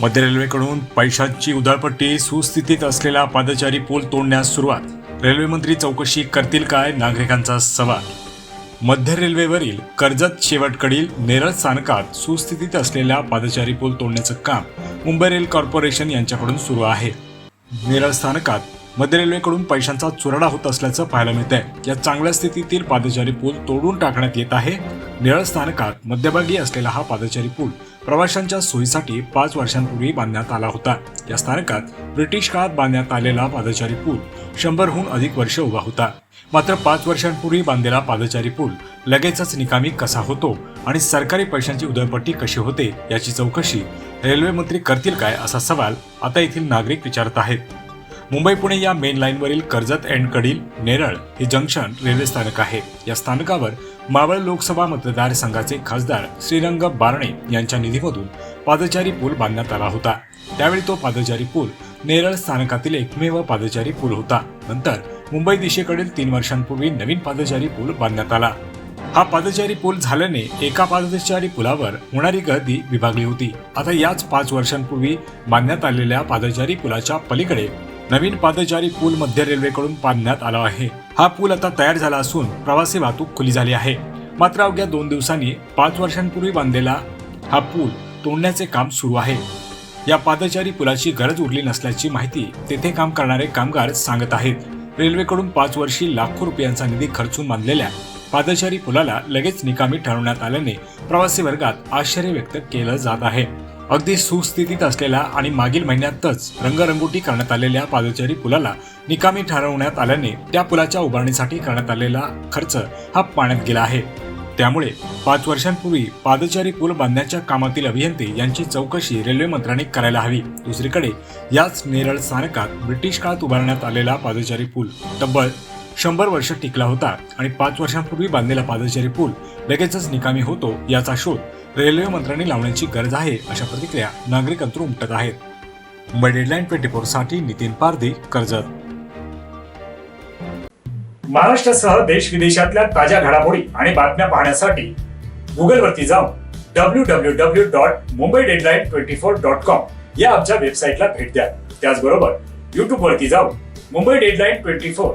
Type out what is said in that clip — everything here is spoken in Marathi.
मध्य रेल्वेकडून पैशांची उधळपट्टी सुस्थितीत असलेला पादचारी पूल तोडण्यास सुरुवात. रेल्वेमंत्री चौकशी करतील काय? नागरिकांचा सवाल. मध्य रेल्वेवरील कर्जत शेवटकडील नेरळ स्थानकात सुस्थितीत असलेला पादचारी पूल तोडण्याचं काम मुंबई रेल कॉर्पोरेशन यांच्याकडून सुरू आहे. नेरळ स्थानकात मध्य रेल्वेकडून पैशांचा चुराडा होत असल्याचं पाहायला मिळत आहे या चांगल्या स्थितीतील पादचारी पूल तोडून टाकण्यात येत आहे. नेरळ स्थानकात मध्यभागी असलेला हा पादचारी पूल प्रवाशांच्या सोयीसाठी पाच वर्षांपूर्वी बांधण्यात आला होता. या स्थानकात ब्रिटिश काळात बांधण्यात आलेला पादचारी पूल शंभरहून अधिक वर्ष उभा होता. मात्र पाच वर्षांपूर्वी बांधलेला पादचारी पूल लगेचच निकामी कसा होतो आणि सरकारी पैशांची उदयपट्टी कशी होते याची चौकशी रेल्वे मंत्री करतील काय असा सवाल आता येथील नागरिक विचारत आहेत. मुंबई पुणे या मेन लाईनवरील कर्जत एंडकडील नेरळ हे जंक्शन रेल्वे स्थानक आहे. या स्थानकावर मावळ लोकसभा मतदारसंघाचे खासदार श्रीरंग बारणे यांच्या निधीमधून पादचारी पूल बांधण्यात आला होता. त्यावेळी तो पादचारी पूल नेरळ स्थानकातील एकमेव पादचारी पूल होता. नंतर मुंबई दिशेकडील तीन वर्षांपूर्वी नवीन पादचारी पूल बांधण्यात आला. हा पादचारी पूल झाल्याने एका पादचारी पुलावर होणारी गर्दी विभागली होती. आता याच पाच वर्षांपूर्वी बांधण्यात आलेल्या पादचारी पुलाच्या पलीकडे नवीन पादचारी पूल मध्य रेल्वेकडून बांधण्यात आला आहे. हा पूल आता तयार झाला असून प्रवासी वाहतूक खुली झाली आहे. मात्र अवघ्या दोन दिवसांनी पाच वर्षांपूर्वी बांधलेला हा पूल तोडण्याचे काम सुरू आहे. या पादचारी पुलाची गरज उरली नसल्याची माहिती तेथे काम करणारे कामगार सांगत आहेत. रेल्वेकडून पाच वर्षी लाखो रुपयांचा निधी खर्चून बांधलेल्या पादचारी पुलाला लगेच निकामी ठरवण्यात आल्याने प्रवासी वर्गात आश्चर्य व्यक्त केलं जात आहे. अगदी सुस्थितीत असलेला आणि मागील महिन्यातच रंगरंगोटी करण्यात आलेल्या पादचारी पुलाला निकामी ठरवण्यात आल्याने त्या पुलाच्या उभारणीसाठी करण्यात आलेला खर्च हा पाण्यात गेला आहे. त्यामुळे पाच वर्षांपूर्वी पादचारी पूल बांधण्याच्या कामातील अभियंते यांची चौकशी रेल्वे मंत्र्यांनी करायला हवी. दुसरीकडे याच नेरळ स्थानकात ब्रिटिश काळात उभारण्यात आलेला पादचारी पूल तब्बल शंभर वर्ष टिकला होता आणि पाच वर्षांपूर्वी बांधलेला पादचारी पूल लगेचच निकामी होतो याचा शोध रेल्वे मंत्र्यांनी लावण्याची गरज आहे अशा प्रतिक्रिया नागरिकांतून उमटत आहेत. मुंबई डेडलाईन ट्वेंटी फोरसाठी नितीन पारदे कर्जत. महाराष्ट्रासह देश विदेशातल्या ताज्या घडामोडी आणि बातम्या पाहण्यासाठी गुगलवरती जाऊन W W W dot Mumbai deadline twenty four dot com या आमच्या वेबसाईटला भेट द्या. त्याचबरोबर युट्यूब वरती जाऊन मुंबई डेडलाईन ट्वेंटी फोर